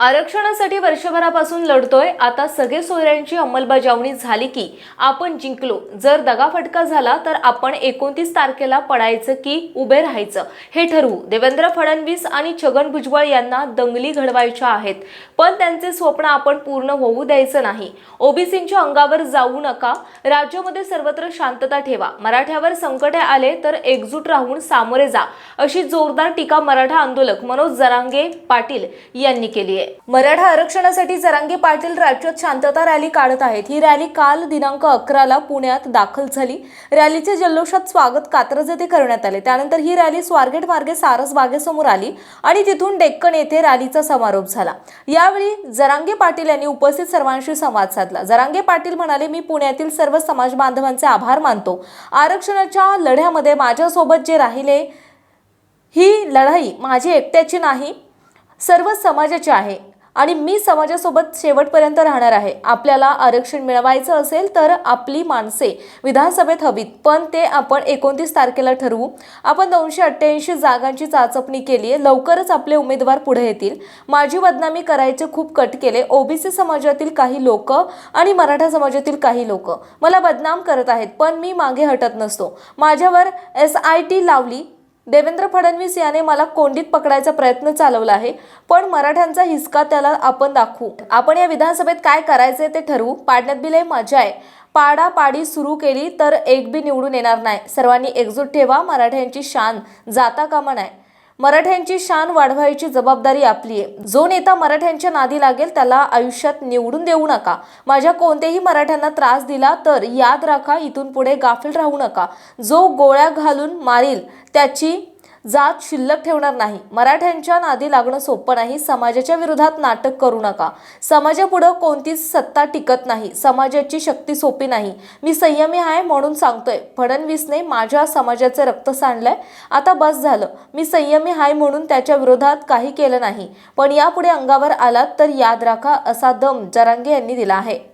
आरक्षणासाठी वर्षभरापासून लढतोय. आता सगळे सोयऱ्यांची अंमलबजावणी झाली की आपण जिंकलो. जर दगाफटका झाला तर आपण एकोणतीस तारखेला पडायचं की उभे राहायचं. हे ठरवू. देवेंद्र फडणवीस आणि छगन भुजबळ यांना दंगली घडवायच्या आहेत. पण त्यांचे स्वप्न आपण पूर्ण होऊ द्यायचं नाही. ओबीसींच्या अंगावर जाऊ नका. राज्यामध्ये सर्वत्र शांतता ठेवा. मराठ्यावर संकटे आले तर एकजूट राहून सामोरे जा. अशी जोरदार टीका मराठा आंदोलक मनोज जरांगे पाटील यांनी केली आहे. मराठा आरक्षणासाठी जरांगे पाटील राज्यात शांतता रॅली काढत आहेत. ही रॅली काल दिनांक अकराला पुण्यात दाखल झाली. रॅलीचे जल्लोषात स्वागत कात्रज येथे करण्यात आले. त्यानंतर ही रॅली स्वारगेट मार्गे सारस बागेसमोर आली आणि तिथून डेक्कन येथे रॅलीचा समारोप झाला. यावेळी जरांगे पाटील यांनी उपस्थित सर्वांशी संवाद साधला. जरांगे पाटील म्हणाले मी पुण्यातील सर्व समाज बांधवांचे आभार मानतो. आरक्षणाच्या लढ्यामध्ये माझ्यासोबत जे राहिले ही लढाई माझी एकट्याची नाही सर्व समाजाची आहे. आणि मी समाजासोबत शेवटपर्यंत राहणार आहे. आपल्याला आरक्षण मिळवायचं असेल तर आपली माणसे विधानसभेत हवीत. पण ते आपण एकोणतीस तारखेला ठरवू. आपण दोनशे अठ्ठ्याऐंशी जागांची चाचपणी केली आहे. लवकरच आपले उमेदवार पुढे येतील. माझी बदनामी करायचे खूप कट केले. ओबीसी समाजातील काही लोक आणि मराठा समाजातील काही लोक मला बदनाम करत आहेत. पण मी मागे हटत नसतो. माझ्यावर एस आय टी लावली देवेंद्र फडणवीस याने मला कोंडीत पकडायचा प्रयत्न चालवला आहे पण मराठ्यांचा हिसका त्याला आपण दाखवू. आपण या विधानसभेत काय करायचे ते ठरवू? पाडण्यात बी लय मजा आहे. पाडा पाडी सुरू केली तर एक बी निवडून येणार नाही. सर्वांनी एकजूट ठेवा मराठ्यांची शान जाता कामा नाही मराठ्यांची शान वाढवायची जबाबदारी आपली आहे. जो नेता मराठ्यांच्या नादी लागेल त्याला आयुष्यात निवडून देऊ नका. माझ्या कोणत्याही मराठ्यांना त्रास दिला तर याद राखा इथून पुढे गाफील राहू नका. जो गोळ्या घालून मारील त्याची जात शिल्लक ठेवणार नाही. मराठ्यांच्या नादी लागणं सोपं नाही. समाजाच्या विरोधात नाटक करू नका. समाजापुढं कोणतीच सत्ता टिकत नाही. समाजाची शक्ती सोपी नाही. मी संयमी आहे म्हणून सांगतोय. फडणवीसने माझ्या समाजाचे रक्त सांडलंय. आता बस झालं. मी संयमी आहे म्हणून त्याच्या विरोधात काही केलं नाही. पण यापुढे अंगावर आलात तर याद राखा असा दम जरांगे यांनी दिला आहे.